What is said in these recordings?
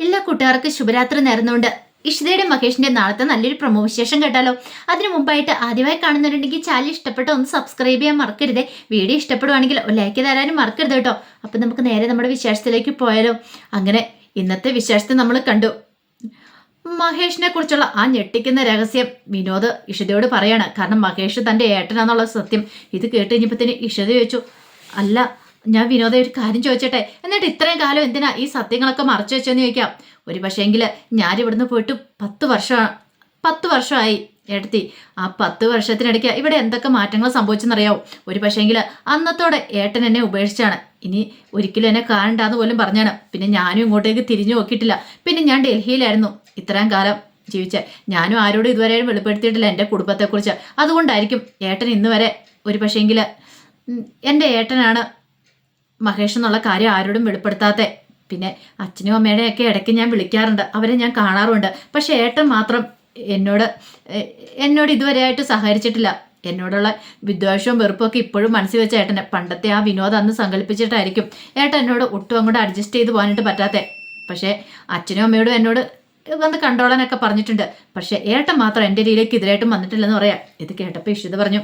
എല്ലാ കൂട്ടുകാർക്കും ശുഭരാത്രി നേർന്നുകൊണ്ട്. ഇഷിതയുടെ മഹേഷിന്റെ നാളത്തെ നല്ലൊരു പ്രൊമോ വിശേഷം കേട്ടാലോ? അതിനു മുമ്പായിട്ട് ആദ്യമായി കാണുന്നുണ്ടെങ്കിൽ ചാനൽ ഇഷ്ടപ്പെട്ട ഒന്ന് സബ്സ്ക്രൈബ് ചെയ്യാൻ മറക്കരുതേ. വീഡിയോ ഇഷ്ടപ്പെടുവാണെങ്കിൽ ലൈക്ക് തരാനും മറക്കരുത് കേട്ടോ. അപ്പം നമുക്ക് നേരെ നമ്മുടെ വിശേഷത്തിലേക്ക് പോയാലോ. അങ്ങനെ ഇന്നത്തെ വിശേഷത്തെ നമ്മൾ കണ്ടു. മഹേഷിനെ കുറിച്ചുള്ള ആ ഞെട്ടിക്കുന്ന രഹസ്യം വിനോദ് ഇഷിതയോട് പറയാണ്. കാരണം മഹേഷ് തന്റെ ഏട്ടനാന്നുള്ള സത്യം. ഇത് കേട്ട് തന്നെ ഇഷിത ചോദിച്ചു അല്ല ഞാൻ വിനോദ ഒരു കാര്യം ചോദിച്ചട്ടെ? എന്നിട്ട് ഇത്രയും കാലം എന്തിനാ ഈ സത്യങ്ങളൊക്കെ മറച്ചു വെച്ചെന്ന് ചോദിക്കാം. ഒരു പക്ഷേങ്കിൽ ഞാൻ ഇവിടുന്ന് പോയിട്ട് പത്ത് വർഷം പത്ത് വർഷമായി എടുത്തി. ആ പത്ത് വർഷത്തിനിടയ്ക്ക് ഇവിടെ എന്തൊക്കെ മാറ്റങ്ങൾ സംഭവിച്ചെന്നറിയാവും? ഒരു പക്ഷേങ്കിൽ അന്നത്തോടെ ഏട്ടൻ എന്നെ ഉപേക്ഷിച്ചാണ്. ഇനി ഒരിക്കലും എന്നെ കാണണ്ടാന്ന് പോലും പറഞ്ഞാണ്. പിന്നെ ഞാനും ഇങ്ങോട്ടേക്ക് തിരിഞ്ഞു നോക്കിയിട്ടില്ല. പിന്നെ ഞാൻ ഡൽഹിയിലായിരുന്നു. ഇത്രയും കാലം ജീവിച്ച. ഞാനും ആരോടും ഇതുവരെ വെളിപ്പെടുത്തിയിട്ടില്ല എന്റെ കുടുംബത്തെക്കുറിച്ച്. അതുകൊണ്ടായിരിക്കും ഏട്ടൻ ഇന്ന് വരെ ഒരു പക്ഷേങ്കിൽ എന്റെ ഏട്ടനാണ് മഹേഷ് എന്നുള്ള കാര്യം ആരോടും വെളിപ്പെടുത്താത്ത. പിന്നെ അച്ഛനും അമ്മയുടെയൊക്കെ ഇടയ്ക്ക് ഞാൻ വിളിക്കാറുണ്ട്. അവരെ ഞാൻ കാണാറുണ്ട്. പക്ഷെ ഏട്ടൻ മാത്രം എന്നോട് എന്നോട് ഇതുവരെയായിട്ട് സഹകരിച്ചിട്ടില്ല. എന്നോടുള്ള വിദ്വേഷവും വെറുപ്പും ഒക്കെ ഇപ്പോഴും മനസ്സിൽ വെച്ച ഏട്ടനെ. പണ്ടത്തെ ആ വിനോദം അന്ന് സങ്കല്പിച്ചിട്ടായിരിക്കും ഏട്ടൻ എന്നോട് ഒട്ടും അങ്ങോട്ട് അഡ്ജസ്റ്റ് ചെയ്ത് പോകാനായിട്ട് പറ്റാത്തെ. പക്ഷേ അച്ഛനും അമ്മയോടും എന്നോട് വന്ന് കണ്ടോളാനൊക്കെ പറഞ്ഞിട്ടുണ്ട്. പക്ഷേ ഏട്ടൻ മാത്രം എന്റെ രീതിയിലേക്ക് എതിരായിട്ടും വന്നിട്ടില്ലെന്ന് പറയാം. ഇത് കേട്ടപ്പോൾ ഇഷിത പറഞ്ഞു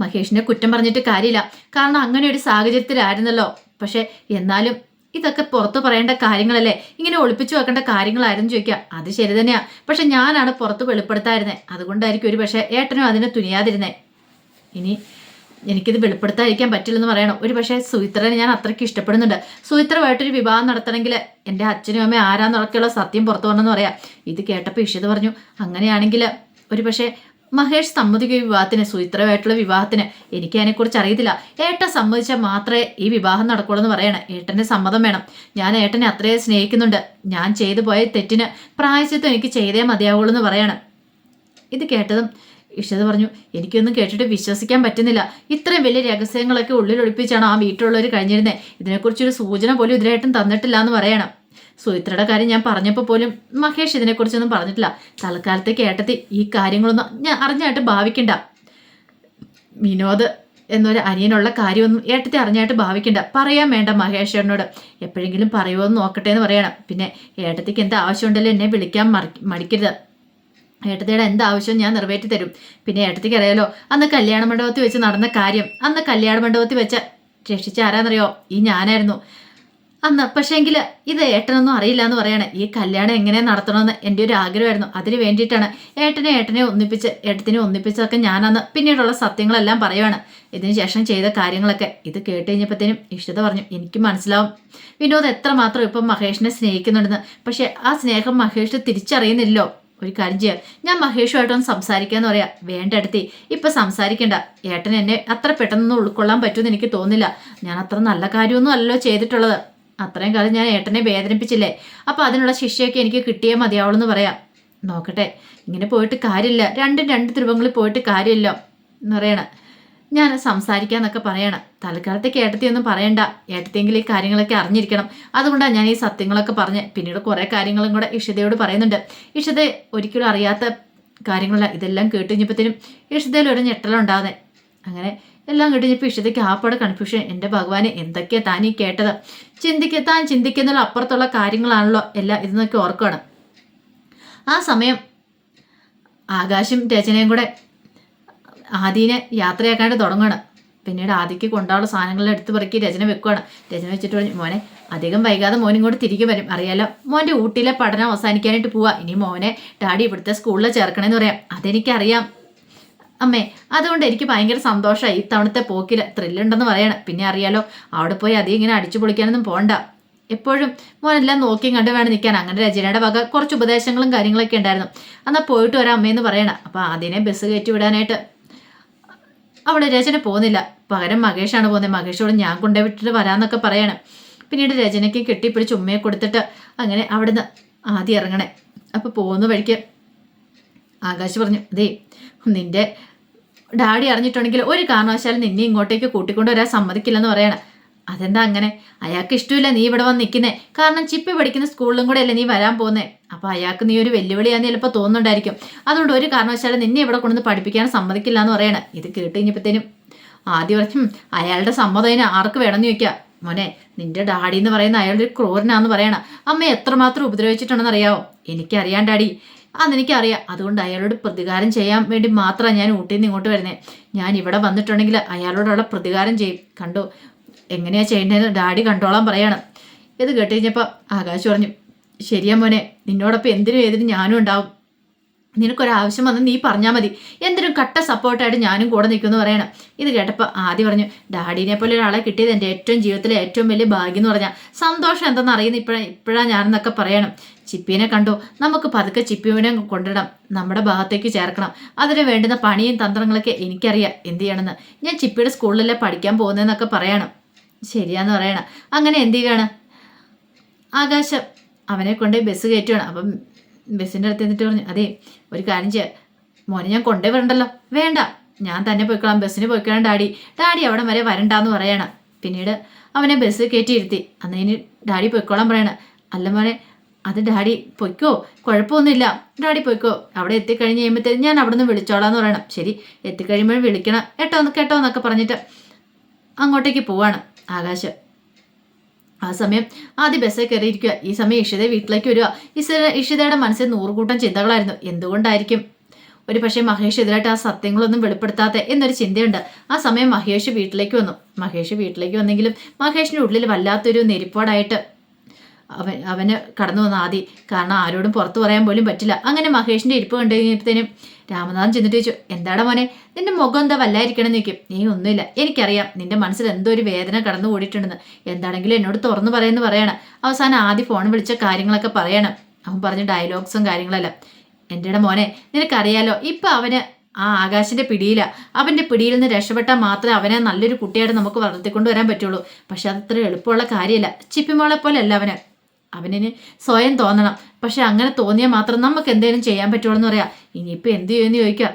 മഹേഷിനെ കുറ്റം പറഞ്ഞിട്ട് കാര്യമില്ല. കാരണം അങ്ങനെ ഒരു സാഹചര്യത്തിലായിരുന്നല്ലോ. പക്ഷെ എന്നാലും ഇതൊക്കെ പുറത്തു പറയേണ്ട കാര്യങ്ങളല്ലേ? ഇങ്ങനെ ഒളിപ്പിച്ചു വെക്കേണ്ട കാര്യങ്ങളായിരുന്നു ചോദിക്കുക. അത് ശരി തന്നെയാ. പക്ഷെ ഞാനാണ് പുറത്ത് വെളിപ്പെടുത്താതിരുന്നത് അതുകൊണ്ടായിരിക്കും ഒരു പക്ഷേ ഏട്ടനും അതിനെ തുനിയാതിരുന്നേ. ഇനി എനിക്കിത് വെളിപ്പെടുത്താതിരിക്കാൻ പറ്റില്ലെന്ന് പറയണം. ഒരു പക്ഷേ സുഹിത്രനെ ഞാൻ അത്രയ്ക്ക് ഇഷ്ടപ്പെടുന്നുണ്ട്. സുഹിത്രമായിട്ടൊരു വിവാഹം നടത്തണമെങ്കിൽ എന്റെ അച്ഛനും അമ്മയും ആരാന്നൊക്കെയുള്ള സത്യം പുറത്തു വരണമെന്ന് പറയാം. ഇത് കേട്ടപ്പോൾ ഇഷിത് പറഞ്ഞു അങ്ങനെയാണെങ്കിൽ ഒരു പക്ഷേ മഹേഷ് സമ്മതിക്കുക വിവാഹത്തിന് സുചിത്രമായിട്ടുള്ള വിവാഹത്തിന് എനിക്ക് അതിനെക്കുറിച്ച് അറിയത്തില്ല. ഏട്ടൻ സമ്മതിച്ചാൽ മാത്രമേ ഈ വിവാഹം നടക്കുള്ളൂ എന്ന് പറയണം. ഏട്ടന്റെ സമ്മതം വേണം. ഞാൻ ഏട്ടനെ അത്രയും സ്നേഹിക്കുന്നുണ്ട്. ഞാൻ ചെയ്തു പോയ തെറ്റിന് പ്രായശത്വം എനിക്ക് ചെയ്തേ മതിയാവുള്ളൂ എന്ന് പറയണം. ഇത് കേട്ടതും ഇഷത് പറഞ്ഞു എനിക്കൊന്നും കേട്ടിട്ട് വിശ്വസിക്കാൻ പറ്റുന്നില്ല. ഇത്രയും വലിയ രഹസ്യങ്ങളൊക്കെ ഉള്ളിലൊളിപ്പിച്ചാണ് ആ വീട്ടിലുള്ളവർ കഴിഞ്ഞിരുന്നത് ഇതിനെക്കുറിച്ചൊരു സൂചന പോലും ഇതിനായിട്ടും തന്നിട്ടില്ല എന്ന് പറയണം. സുഹിത്രയുടെ കാര്യം ഞാൻ പറഞ്ഞപ്പോൾ പോലും മഹേഷ് ഇതിനെക്കുറിച്ചൊന്നും പറഞ്ഞിട്ടില്ല. തൽക്കാലത്തേക്ക് ഏട്ടത്തി ഈ കാര്യങ്ങളൊന്നും ഞാൻ അറിഞ്ഞായിട്ട് ഭാവിക്കണ്ട. വിനോദ് എന്നൊരു അനിയനുള്ള കാര്യമൊന്നും ഏട്ടത്തി അറിഞ്ഞായിട്ട് ഭാവിക്കണ്ട. പറയാൻ വേണ്ട മഹേഷേട്ടനോട്. എപ്പോഴെങ്കിലും പറയുമോ എന്ന് നോക്കട്ടെ എന്ന് പറയണം. പിന്നെ ഏട്ടത്തിക്ക് എന്ത് ആവശ്യമുണ്ടല്ലോ എന്നെ വിളിക്കാൻ മടിക്കരുത്. ഏട്ടത്തിയുടെ എന്ത് ഞാൻ നിറവേറ്റി തരും. പിന്നെ ഏട്ടത്തിക്ക് അറിയാലോ അന്ന് കല്യാണ മണ്ഡപത്തിൽ വെച്ച് നടന്ന കാര്യം അന്ന് കല്യാണ മണ്ഡപത്തിൽ വെച്ച് രക്ഷിച്ച ആരാന്നറിയോ? ഈ ഞാനായിരുന്നു. അന്ന് പക്ഷേങ്കിൽ ഇത് ഏട്ടനൊന്നും അറിയില്ല എന്ന് പറയാണ്. ഈ കല്യാണം എങ്ങനെ നടത്തണമെന്ന് എന്റെ ഒരു ആഗ്രഹമായിരുന്നു. അതിന് വേണ്ടിയിട്ടാണ് ഏട്ടനെ ഏട്ടനെ ഒന്നിപ്പിച്ച് ഏട്ടത്തിനെ ഒന്നിപ്പിച്ചതൊക്കെ ഞാനന്ന് പിന്നീടുള്ള സത്യങ്ങളെല്ലാം പറയുവാണ്. ഇതിന് ശേഷം ചെയ്ത കാര്യങ്ങളൊക്കെ ഇത് കേട്ട് കഴിഞ്ഞപ്പോഴത്തേനും ഇഷ്ടത പറഞ്ഞു. എനിക്ക് മനസ്സിലാവും. വിനോദ് എത്രമാത്രം ഇപ്പം മഹേഷിനെ സ്നേഹിക്കുന്നുണ്ടെന്ന്. പക്ഷേ ആ സ്നേഹം മഹേഷ് തിരിച്ചറിയുന്നില്ലോ ഒരു കാര്യം ചെയ്യാം. ഞാൻ മഹേഷുമായിട്ടൊന്ന് സംസാരിക്കാന്ന് പറയാം. വേണ്ട അടുത്തി ഇപ്പൊ സംസാരിക്കണ്ട. ഏട്ടൻ എന്നെ അത്ര പെട്ടെന്നൊന്നും ഉൾക്കൊള്ളാൻ പറ്റുമെന്ന് എനിക്ക് തോന്നില്ല ഞാൻ അത്ര നല്ല കാര്യമൊന്നും അല്ലല്ലോ ചെയ്തിട്ടുള്ളത്. അത്രയും കാലം ഞാൻ ഏട്ടനെ വേദനിപ്പിച്ചില്ലേ? അപ്പോൾ അതിനുള്ള ശിക്ഷയൊക്കെ എനിക്ക് കിട്ടിയേ മതിയാവുള്ളൂ എന്ന് പറയാം. നോക്കട്ടെ ഇങ്ങനെ പോയിട്ട് കാര്യമില്ല. രണ്ടും രണ്ട് ധ്രുവങ്ങളിൽ പോയിട്ട് കാര്യമില്ല എന്ന് പറയണം. ഞാൻ സംസാരിക്കാന്നൊക്കെ പറയണം. തൽക്കാലത്തേക്ക് ഏട്ടത്തിയൊന്നും പറയണ്ട. ഏട്ടത്തിയെങ്കിൽ ഈ കാര്യങ്ങളൊക്കെ അറിഞ്ഞിരിക്കണം. അതുകൊണ്ടാണ് ഞാൻ ഈ സത്യങ്ങളൊക്കെ പറഞ്ഞ് പിന്നീട് കുറേ കാര്യങ്ങളും കൂടെ ഇഷിതയോട് പറയുന്നുണ്ട്. ഇഷിത ഒരിക്കലും അറിയാത്ത കാര്യങ്ങളല്ല. ഇതെല്ലാം കേട്ടുകഴിഞ്ഞപ്പോഴത്തേനും ഇഷിതയിൽ ഒരു ഞെട്ടലുണ്ടാകുന്നത് അങ്ങനെ എല്ലാം കിട്ടിഞ്ഞപ്പോൾ ഇഷിതയ്ക്ക് ആപ്പാടെ കൺഫ്യൂഷൻ എന്റെ ഭഗവാനെ എന്തൊക്കെയാ താൻ ഈ കേട്ടത്? ചിന്തിക്കുക താൻ ചിന്തിക്കുന്നതിൽ അപ്പുറത്തുള്ള കാര്യങ്ങളാണല്ലോ എല്ലാം ഇതെന്നൊക്കെ ഓർക്കുകയാണ് ആ സമയം ആകാശും രചനയും കൂടെ ആദീനെ യാത്രയാക്കാണ്ട് തുടങ്ങുകയാണ് പിന്നീട് ആദിക്ക് കൊണ്ടാവുള്ള സാധനങ്ങളെല്ലാം എടുത്തു പറക്കി രചന വെക്കുകയാണ് രചന വെച്ചിട്ട് പറഞ്ഞു മോനെ അധികം വൈകാതെ മോൻ ഇങ്ങോട്ട് തിരികെ വരും. അറിയാലോ മോന്റെ ഊട്ടിയിലെ പഠനം അവസാനിക്കാനായിട്ട് പോവാ. ഇനി മോനെ ഡാഡി ഇവിടുത്തെ സ്കൂളിൽ ചേർക്കണമെന്ന് പറയാം. അതെനിക്കറിയാം. അമ്മേ അതുകൊണ്ട് എനിക്ക് ഭയങ്കര സന്തോഷമായി ഇത്തവണത്തെ പോക്കിൽ ത്രില്ലുണ്ടെന്ന് പറയണം. പിന്നെ അറിയാലോ അവിടെ പോയി അതേ ഇങ്ങനെ അടിച്ചു പൊളിക്കാനൊന്നും പോണ്ട. എപ്പോഴും മോനെല്ലാം നോക്കിയും കണ്ട് വേണം നിൽക്കാൻ. അങ്ങനെ രചനയുടെ വക കുറച്ച് ഉപദേശങ്ങളും കാര്യങ്ങളൊക്കെ ഉണ്ടായിരുന്നു. എന്നാൽ പോയിട്ട് വരാം അമ്മയെന്ന് പറയണം. അപ്പോൾ അതിനെ ബസ് കയറ്റി വിടാനായിട്ട്. അവിടെ രചന പോകുന്നില്ല. പകരം മഹേഷാണ് പോകുന്നത്. മഹേഷോട് ഞാൻ കൊണ്ടുവിട്ടിട്ട് വരാമെന്നൊക്കെ പറയണം. പിന്നീട് രചനയ്ക്ക് കെട്ടിപ്പിടിച്ച് ഉമ്മയെ കൊടുത്തിട്ട് അങ്ങനെ അവിടുന്ന് ആദ്യം ഇറങ്ങണേ. അപ്പോൾ പോകുന്ന വഴിക്ക് ആകാശ് പറഞ്ഞു അതേ നിന്റെ ഡാഡി അറിഞ്ഞിട്ടുണ്ടെങ്കിൽ ഒരു കാരണവശാലും നിന്നെ ഇങ്ങോട്ടേക്ക് കൂട്ടിക്കൊണ്ട് വരാൻ സമ്മതിക്കില്ലെന്ന് പറയണം. അതെന്താ അങ്ങനെ? അയാൾക്ക് ഇഷ്ടമില്ല നീ ഇവിടെ വന്ന് നിൽക്കുന്നേ. കാരണം ചിപ്പി പഠിക്കുന്ന സ്കൂളിലും കൂടെ അല്ലേ നീ വരാൻ പോകുന്നേ. അപ്പോൾ അയാൾക്ക് നീ ഒരു വെല്ലുവിളിയാന്ന് ചിലപ്പോൾ തോന്നുന്നുണ്ടായിരിക്കും. അതുകൊണ്ട് ഒരു കാരണവശാലും നിന്നെ ഇവിടെ കൊണ്ടുവന്ന് പഠിപ്പിക്കാൻ സമ്മതിക്കില്ല എന്ന് പറയണം. ഇത് കേട്ട് കഴിഞ്ഞപ്പോഴത്തേനും ആദ്യം പറഞ്ഞു അയാളുടെ സമ്മതം ആർക്ക് വേണമെന്ന് ചോദിക്കുക? മോനെ നിന്റെ ഡാഡി എന്ന് പറയുന്ന അയാളൊരു ക്രൂരനാന്ന് പറയണ. അമ്മ എത്രമാത്രം ഉപദ്രവിച്ചിട്ടുണ്ടെന്ന് അറിയാവോ? എനിക്കറിയാം ഡാഡി. അതെനിക്കറിയാം. അതുകൊണ്ട് അയാളോട് പ്രതികാരം ചെയ്യാൻ വേണ്ടി മാത്രമാണ് ഞാൻ ഊട്ടിയിൽ നിന്ന് ഇങ്ങോട്ട് വരുന്നത് ഞാൻ ഇവിടെ വന്നിട്ടുണ്ടെങ്കിൽ അയാളോടുള്ള പ്രതികാരം ചെയ്യും. കണ്ടോ? എങ്ങനെയാ ചെയ്യേണ്ടതെന്ന് ഡാഡി കണ്ടോളാൻ പറയാണ്. ഇത് കേട്ട് കഴിഞ്ഞപ്പോൾ ആകാശ് പറഞ്ഞു ശരിയാ മോനെ നിന്നോടൊപ്പം എന്തിനും ഏതിനും ഞാനും ഉണ്ടാവും. നിനക്കൊരാവശ്യം വന്ന് നീ പറഞ്ഞാൽ മതി. എന്തിനും കട്ട സപ്പോർട്ടായിട്ട് ഞാനും കൂടെ നിൽക്കുമെന്ന് പറയണം. ഇത് കേട്ടപ്പോൾ ആദ്യം പറഞ്ഞു ഡാഡീനെ പോലെ ഒരാളെ കിട്ടിയത് എന്റെ ഏറ്റവും ജീവിതത്തിലെ ഏറ്റവും വലിയ ഭാഗ്യം എന്ന് പറഞ്ഞാൽ സന്തോഷം എന്തെന്ന് അറിയുന്ന ഇപ്പോഴാണ് ഇപ്പോഴാണ് ഞാനെന്നൊക്കെ പറയണം. ചിപ്പീനെ കണ്ടോ. നമുക്ക് പതുക്കെ ചിപ്പിവിനെ കൊണ്ടിടാം. നമ്മുടെ ഭാഗത്തേക്ക് ചേർക്കണം. അതിന് വേണ്ടുന്ന പണിയും തന്ത്രങ്ങളൊക്കെ എനിക്കറിയാം. എന്ത് ചെയ്യണമെന്ന്. ഞാൻ ചിപ്പിയുടെ സ്കൂളിലല്ലേ പഠിക്കാൻ പോകുന്നതെന്നൊക്കെ പറയണം. ശരിയാന്ന് പറയണം. അങ്ങനെ എന്ത് ചെയ്യുകയാണ് ആകാശം അവനെ കൊണ്ട് ബസ് കയറ്റുകയാണ് അപ്പം ബസ്സിന്റെ അടുത്ത് എന്നിട്ട് പറഞ്ഞു അതെ ഒരു കാര്യം ചെയ്യാം. മോനെ ഞാൻ കൊണ്ടേ വരണ്ടല്ലോ വേണ്ട ഞാൻ തന്നെ പോയിക്കോളാം. ബസ്സിന് പോയിക്കോളാം ഡാഡി. ഡാഡി അവിടെ വരെ വരണ്ടാന്ന് പറയണം. പിന്നീട് അവനെ ബസ് കയറ്റി ഇരുത്തി അന്നതിന് ഡാഡി പോയിക്കോളാൻ പറയണം. അല്ല മോനെ അത് ഡാഡി പൊയ്ക്കോ കുഴപ്പമൊന്നുമില്ല. ഡാഡി പൊയ്ക്കോ അവിടെ എത്തിക്കഴിഞ്ഞ് കഴിയുമ്പോഴത്തേക്ക് ഞാൻ അവിടെ നിന്ന് വിളിച്ചോളാം എന്ന് പറയണം. ശരി എത്തിക്കഴിയുമ്പോൾ വിളിക്കണം. കേട്ടോ കേട്ടോ എന്നൊക്കെ പറഞ്ഞിട്ട് അങ്ങോട്ടേക്ക് പോവാണ് ആകാശം. ആ സമയം ആദ്യം ബസ്സിൽ കയറിയിരിക്കുക. ഈ സമയം ഇഷിത വീട്ടിലേക്ക് വരിക. ഇഷിത ഇഷിതയുടെ മനസ്സിൽ നൂറുകൂട്ടം ചിന്തകളായിരുന്നു. എന്തുകൊണ്ടായിരിക്കും? ഒരു പക്ഷേ മഹേഷ് എതിരായിട്ട് ആ സത്യങ്ങളൊന്നും വെളിപ്പെടുത്താത്ത എന്നൊരു ചിന്തയുണ്ട്. ആ സമയം മഹേഷ് വീട്ടിലേക്ക് വന്നു. മഹേഷ് വീട്ടിലേക്ക് വന്നെങ്കിലും മഹേഷിന്റെ ഉള്ളിൽ വല്ലാത്തൊരു നെരിപ്പാടായിട്ട് അവൻ അവന് കടന്നു വന്ന ആദി കാരണം ആരോടും പുറത്തു പറയാൻ പോലും പറ്റില്ല. അങ്ങനെ മഹേഷിന്റെ ഇരിപ്പ് കണ്ടു കഴിഞ്ഞപ്പോഴത്തേനും രാമനാഥൻ ചെന്നിട്ട് ചോദിച്ചു എന്താടാ മോനെ നിന്റെ മുഖം എന്താ വല്ലായിരിക്കണം നിൽക്കും നീ ഒന്നുമില്ല എനിക്കറിയാം നിന്റെ മനസ്സിൽ എന്തോ ഒരു വേദന കടന്നു കൂടിയിട്ടുണ്ടെന്ന് എന്താണെങ്കിലും എന്നോട് തുറന്നു പറയുന്നു പറയണം. അവസാനം ആദ്യം ഫോൺ വിളിച്ച കാര്യങ്ങളൊക്കെ പറയണം. അവൻ പറഞ്ഞ ഡയലോഗ്സും കാര്യങ്ങളെല്ലാം. എന്റെ മോനെ നിനക്കറിയാലോ ഇപ്പം അവന് ആ ആകാശിന്റെ പിടിയില. അവന്റെ പിടിയിൽ നിന്ന് രക്ഷപ്പെട്ടാൽ മാത്രമേ അവനെ നല്ലൊരു കുട്ടിയായിട്ട് നമുക്ക് വളർത്തിക്കൊണ്ട് വരാൻ പറ്റുള്ളൂ. പക്ഷെ അതത്ര എളുപ്പമുള്ള കാര്യമല്ല. ചിപ്പിമോളെ പോലെ അല്ല അവന്. അവനിന് സ്വയം തോന്നണം. പക്ഷെ അങ്ങനെ തോന്നിയാൽ മാത്രം നമുക്ക് എന്തെങ്കിലും ചെയ്യാൻ പറ്റുള്ളൂ എന്ന് പറയാം. ഇനിയിപ്പോൾ എന്ത് ചെയ്യുമെന്ന് ചോദിക്കാം.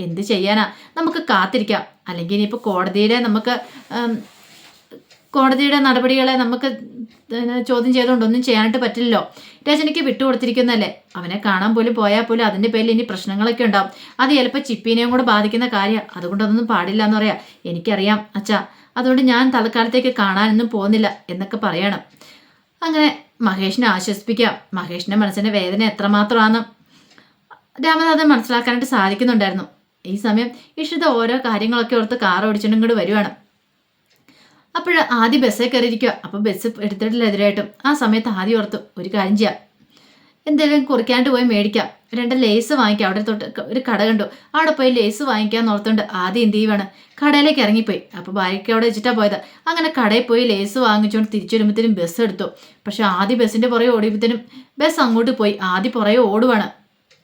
എന്ത് ചെയ്യാനാ? നമുക്ക് കാത്തിരിക്കാം. അല്ലെങ്കിൽ ഇനിയിപ്പോൾ കോടതിയുടെ നമുക്ക് കോടതിയുടെ നടപടികളെ നമുക്ക് ചോദ്യം ചെയ്തുകൊണ്ട് ഒന്നും ചെയ്യാനായിട്ട് പറ്റില്ലല്ലോ. രജനിക്ക് വിട്ടുകൊടുത്തിരിക്കുന്നതല്ലേ? അവനെ കാണാൻ പോലും പോയാൽ പോലും അതിന്റെ പേരിൽ ഇനി പ്രശ്നങ്ങളൊക്കെ ഉണ്ടാവും. അത് ചിലപ്പോൾ ചിപ്പീനെയും കൂടെ ബാധിക്കുന്ന കാര്യം. അതുകൊണ്ട് അതൊന്നും പാടില്ല എന്ന് പറയാം. എനിക്കറിയാം അച്ഛാ. അതുകൊണ്ട് ഞാൻ തൽക്കാലത്തേക്ക് കാണാനൊന്നും പോകുന്നില്ല എന്നൊക്കെ പറയണം. അങ്ങനെ മഹേഷിനെ ആശ്വസിപ്പിക്കാം. മഹേഷിന്റെ മനസ്സിന്റെ വേദന എത്രമാത്രമാണെന്ന് രാമനാഥൻ മനസ്സിലാക്കാനായിട്ട് സാധിക്കുന്നുണ്ടായിരുന്നു. ഈ സമയം ഇഷിത ഓരോ കാര്യങ്ങളൊക്കെ ഓർത്ത് കാർ ഓടിച്ചിട്ടും കൂടി വരുവാണ്. അപ്പോൾ ആദ്യം ബസ്സേ കയറിയിരിക്കുക അപ്പോൾ ബസ് എടുത്തിട്ടില്ല എതിരായിട്ടും. ആ സമയത്ത് ആദ്യം ഓർത്തു ഒരു കാര്യം ചെയ്യാം. എന്തെങ്കിലും കുറിക്കാണ്ട് പോയി മേടിക്കാം. രണ്ട് ലേസ് വാങ്ങിക്കാം. അവിടെ തൊട്ട് ഒരു കട കണ്ടു. അവിടെ പോയി ലേസ് വാങ്ങിക്കാന്ന് ഓർത്തുകൊണ്ട് ആദ്യം എന്ത് ചെയ്യുവാണ് കടയിലേക്ക് ഇറങ്ങിപ്പോയി. അപ്പോൾ ഭാര്യയ്ക്ക് അവിടെ വെച്ചിട്ടാ പോയത്. അങ്ങനെ കടയിൽ പോയി ലേസ് വാങ്ങിച്ചുകൊണ്ട് തിരിച്ചു വരുമ്പോഴത്തേനും ബസ് എടുത്തു. പക്ഷെ ആദ്യം ബസ്സിന്റെ പുറകെ ഓടിയപ്പോഴത്തേനും ബസ് അങ്ങോട്ട് പോയി. ആദ്യം പുറകെ ഓടുവാണ്.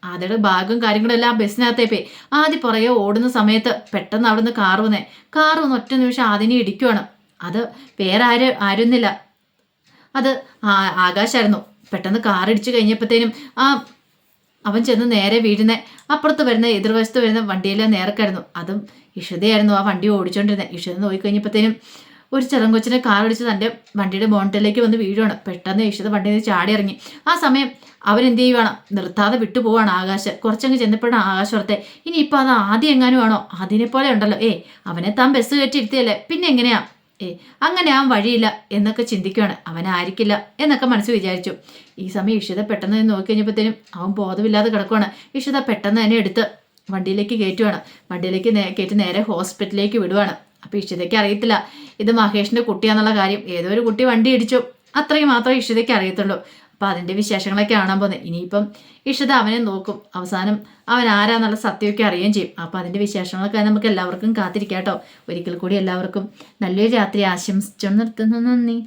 ആദ്യയുടെ ബാഗും കാര്യങ്ങളും എല്ലാം ബസ്സിനകത്തേ പോയി. ആദ്യം പുറകെ ഓടുന്ന സമയത്ത് പെട്ടെന്ന് അവിടെ നിന്ന് കാർ വന്നേ. കാർ വന്ന് ഒറ്റ നിമിഷം ആദ്യം ഇടിക്കുവാണ്. അത് വേറെ ആര് ആരുന്നില്ല. അത് ആകാശായിരുന്നു. പെട്ടെന്ന് കാറിടിച്ചു കഴിഞ്ഞപ്പോഴത്തേനും ആ അവൻ ചെന്ന് നേരെ വീഴുന്ന അപ്പുറത്ത് വരുന്ന എതിർവശത്ത് വരുന്ന വണ്ടിയെല്ലാം നേർക്കായിരുന്നു. അതും ഇഷതയായിരുന്നു ആ വണ്ടി ഓടിച്ചോണ്ടിരുന്നത് ഇഷത നോക്കിക്കഴിഞ്ഞപ്പോഴത്തേനും ഒരു ചെറും കൊച്ചിനെ കാറടിച്ച് തന്റെ വണ്ടിയുടെ ബോണ്ടിലേക്ക് വന്ന് വീഴുവാണ്. പെട്ടെന്ന് ഇഷത വണ്ടിയിൽ നിന്ന് ചാടി ഇറങ്ങി ആ സമയം അവരെന്ത് ചെയ്യുവാണ്? നിർത്താതെ വിട്ടുപോവാണ് ആകാശ്. കുറച്ചങ്ങ് ചെന്നപ്പോഴാണ് ആകാശത്തെ ഓർത്തെ ഇനിയിപ്പോൾ അത് ആദ്യം എങ്ങാനും ആണോ? അതിനെപ്പോലെ പോലെ ഉണ്ടല്ലോ. ഏ അവനെ താൻ ബസ് കയറ്റി ഇരുത്തിയല്ലേ? പിന്നെ എങ്ങനെയാ? ഏ അങ്ങനെ ആ വഴിയില്ല എന്നൊക്കെ ചിന്തിക്കുകയാണ് അവനായിരിക്കില്ല എന്നൊക്കെ മനസ്സ് വിചാരിച്ചു. ഈ സമയം ഇഷിത പെട്ടെന്ന് നോക്കി കഴിഞ്ഞപ്പോഴത്തേനും അവൻ ബോധമില്ലാതെ കിടക്കുവാണ്. ഇഷിത പെട്ടെന്ന് തന്നെ എടുത്ത് വണ്ടിയിലേക്ക് കയറ്റുവാണ്. വണ്ടിയിലേക്ക് കയറ്റി നേരെ ഹോസ്പിറ്റലിലേക്ക് വിടുവാണ്. അപ്പോൾ ഇഷിതയ്ക്ക് അറിയത്തില്ല. ഇത് മഹേഷിന്റെ കുട്ടിയാന്നുള്ള കാര്യം. ഏതോ ഒരു കുട്ടി വണ്ടി ഇടിച്ചു. അത്രയും മാത്രമേ ഇഷിതയ്ക്ക് അറിയത്തുള്ളൂ. അപ്പം അതിന്റെ വിശേഷങ്ങളൊക്കെ കാണാൻ പോകുന്നത് ഇനിയിപ്പം ഇഷിത അവനെ നോക്കും. അവസാനം അവൻ ആരാന്നുള്ള സത്യമൊക്കെ അറിയുകയും ചെയ്യും. അപ്പോൾ അതിന്റെ വിശേഷങ്ങളൊക്കെ നമുക്ക് എല്ലാവർക്കും കാത്തിരിക്കാം കേട്ടോ ഒരിക്കൽ കൂടി എല്ലാവർക്കും നല്ലൊരു രാത്രി ആശംസിച്ചു നിർത്തുന്നു. നന്ദി.